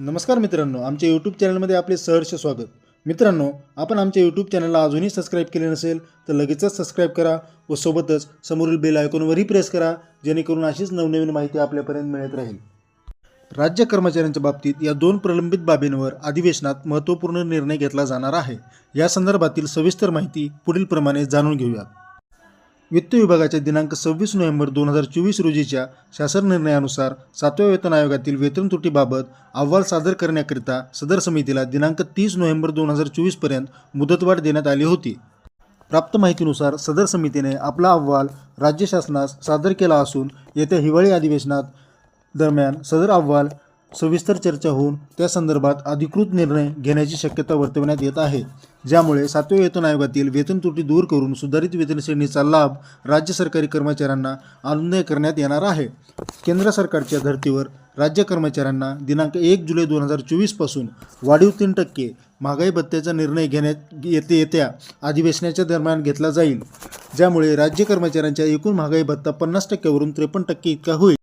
नमस्कार मित्रांनो आमच्या यूट्यूब चॅनलमध्ये आपले सहर्ष स्वागत. मित्रांनो आपण आमच्या यूट्यूब चॅनलला अजूनही सबस्क्राईब केले नसेल तर लगेचच सबस्क्राईब करा व सोबतच समोरील बेल आयकॉनवरही प्रेस करा जेणेकरून अशीच नवनवीन माहिती आपल्यापर्यंत मिळत राहील. राज्य कर्मचाऱ्यांच्या बाबतीत या दोन प्रलंबित बाबींवर अधिवेशनात महत्त्वपूर्ण निर्णय घेतला जाणार आहे. या संदर्भातील सविस्तर माहिती पुढील प्रमाणे जाणून घेऊयात. वित्त विभागाच्या दिनांक सव्वीस नोव्हेंबर दोन हजार चोवीस रोजीच्या शासन निर्णयानुसार सातव्या वेतन आयोगातील वेतन तुटीबाबत अहवाल सादर करण्याकरिता सदर समितीला दिनांक तीस नोव्हेंबर दोन हजार चोवीसपर्यंत मुदतवाढ देण्यात आली होती. प्राप्त माहितीनुसार सदर समितीने आपला अहवाल राज्य शासनास सादर केला असून येत्या हिवाळी अधिवेशनात दरम्यान सदर अहवाल सविस्तर चर्चा होऊन त्या संदर्भात अधिकृत निर्णय घेण्याची शक्यता वर्तवण्यात येत आहे. ज्यामुळे सातव्या वेतन आयोगातील वेतन त्रुटी दूर करून सुधारित वेतन श्रेणीचा लाभ राज्य सरकारी कर्मचाऱ्यांना अनुनय करण्यात येणार आहे. केंद्र सरकारच्या धर्तीवर राज्य कर्मचाऱ्यांना दिनांक एक जुलै दोन हजार चोवीसपासून वाढीव तीन टक्के महागाई भत्त्याचा निर्णय घेण्यात येते येत्या अधिवेशनाच्या दरम्यान घेतला जाईल. ज्यामुळे राज्य कर्मचाऱ्यांच्या एकूण महागाई भत्ता पन्नास टक्क्यावरून त्रेपन्न टक्के इतका होईल.